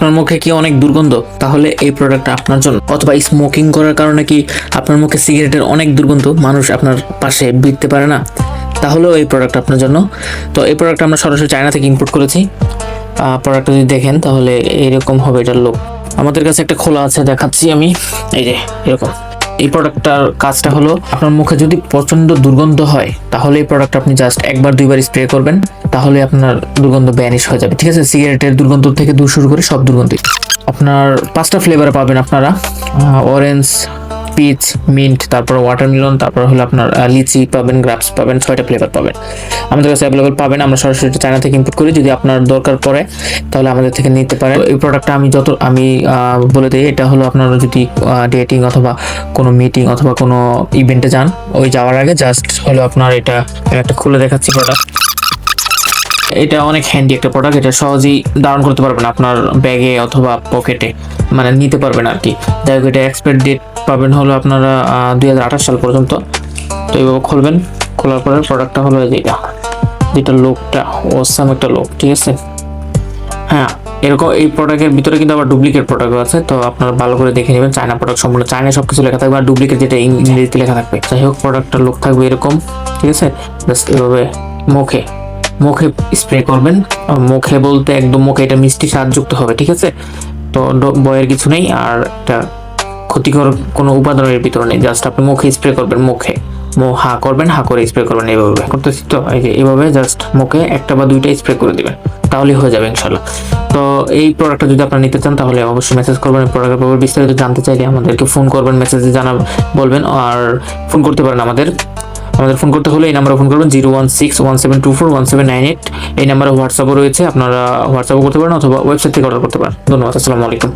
আপনার মুখে কি অনেক দুর্গন্ধ? তাহলে এই প্রোডাক্টটা আপনার জন্য। অথবা স্মোকিং করার কারণে কি আপনার মুখে সিগারেটের অনেক দুর্গন্ধ মানুষ আপনার পাশে বিটতে পারে না? তাহলেও এই প্রোডাক্ট আপনার জন্য। তো এই প্রোডাক্ট আমরা সরাসরি চায়না থেকে ইম্পোর্ট করেছি। প্রোডাক্টটা যদি দেখেন, তাহলে এরকম হবে এটার লোক আমাদের কাছে একটা খোলা আছে, দেখাচ্ছি আমি। এই যে, এরকম। এই প্রোডাক্টটার কাজটা হলো, আপনার মুখে যদি প্রচণ্ড দুর্গন্ধ হয়, তাহলে এই প্রোডাক্ট আপনি জাস্ট একবার দুইবার স্প্রে করবেন। তাহলে আপনার দুর্গন্ধ ব্যানিশ হয়ে যাবে। ঠিক আছে? সিগারেটের দুর্গন্ধ থেকে দূর শুরু করে সব দুর্গন্ধই। আপনার পাঁচটা ফ্লেভারে পাবেন আপনারা। অরেঞ্জ পিচ মিন্ট তারপর ওয়াটারমেলন তারপর হলো আপনার লিচি পাবেন গ্রাপস পাবেন, ছয়টা ফ্লেভার পাবেন। আমাদের কাছে অ্যাভেলেবল পাবেন, আমরা সরাসরি চায়না থেকে ইম্পোর্ট করি। যদি আপনার দরকার পড়ে, তাহলে আমাদের থেকে নিতে পারেন। এই প্রোডাক্টটা আমি যত, আমি বলে দিই, এটা হলো আপনার যদি ডেটিং অথবা কোনো মিটিং অথবা কোনো ইভেন্টে যান, ওই যাওয়ার আগে জাস্ট হলো আপনার এটা একটা খুলে দেখাচ্ছি প্রোডাক্ট এটা অনেক হ্যান্ডি একটা প্রোডাক্ট এটা সহজেই ধারণ করতে পারবেন আপনার ব্যাগে অথবা পকেটে মানে নিতে পারবেন আর কি যাই হোক, এটা এক্সপায়ার ডেট পাবেন হলো আপনারা দুই হাজার আঠাশ সাল পর্যন্ত। তো এইভাবে খুলবেন, খোলার পরে প্রোডাক্টটা হলো যেটা যেটা লোকটা ওসাম একটা লোক, ঠিক আছে? হ্যাঁ এরকম এই প্রোডাক্টের ভিতরে কিন্তু আবার ডুপ্লিকেট প্রোডাক্ট আছে। তো আপনারা ভালো করে দেখে নেবেন চায়না প্রোডাক্ট সম্পূর্ণ। চায়না সব কিছু লেখা থাকবে, আর ডুপ্লিকেট যেটা ইংরেজিতে লেখা থাকবে। যাই হোক প্রোডাক্টটার লোক থাকবে এরকম, ঠিক আছে? জাস্ট এভাবে মুখে। মুখে স্প্রে করবেন। মুখে বলতে একদম মুখে এটা মিষ্টি স্বাদযুক্ত হবে, ঠিক আছে? তো বয়ের কিছু নেই, আর এটা ক্ষতিকর কোনো উপাদানের ভিতরে নেই জাস্ট আপনি মুখে স্প্রে করবেন, মুখে। মো, হা করবেন, হা করে স্প্রে করবেন, এইভাবে। করতেছি তো? এই যে, এইভাবে জাস্ট মুখে একটা বা দুইটা স্প্রে করে দিবেন, তাহলেই হয়ে যাবে ইনশাল্লাহ তো এই প্রোডাক্টটা যদি আপনারা নিতে চান, তাহলে অবশ্যই মেসেজ করবেন প্রোডাক্টের ব্যাপারে বিস্তারিত জানতে চাইলে আমাদেরকে ফোন করবেন মেসেজে জানাবেন বলবেন, আর ফোন করতে পারেন আমাদের। আমাদের ফোন করতে হলে এই নাম্বারে ফোন করবেন zero one six one seven two four one seven nine eight. এই নাম্বারে হোয়াটসঅ্যাপও রয়েছে, আপনারা হোয়াটসঅ্যাপও করতে পারেন অথবা ওয়েবসাইট থেকে অর্ডার করতে পারেন। ধন্যবাদ, আসসালামু আলাইকুম।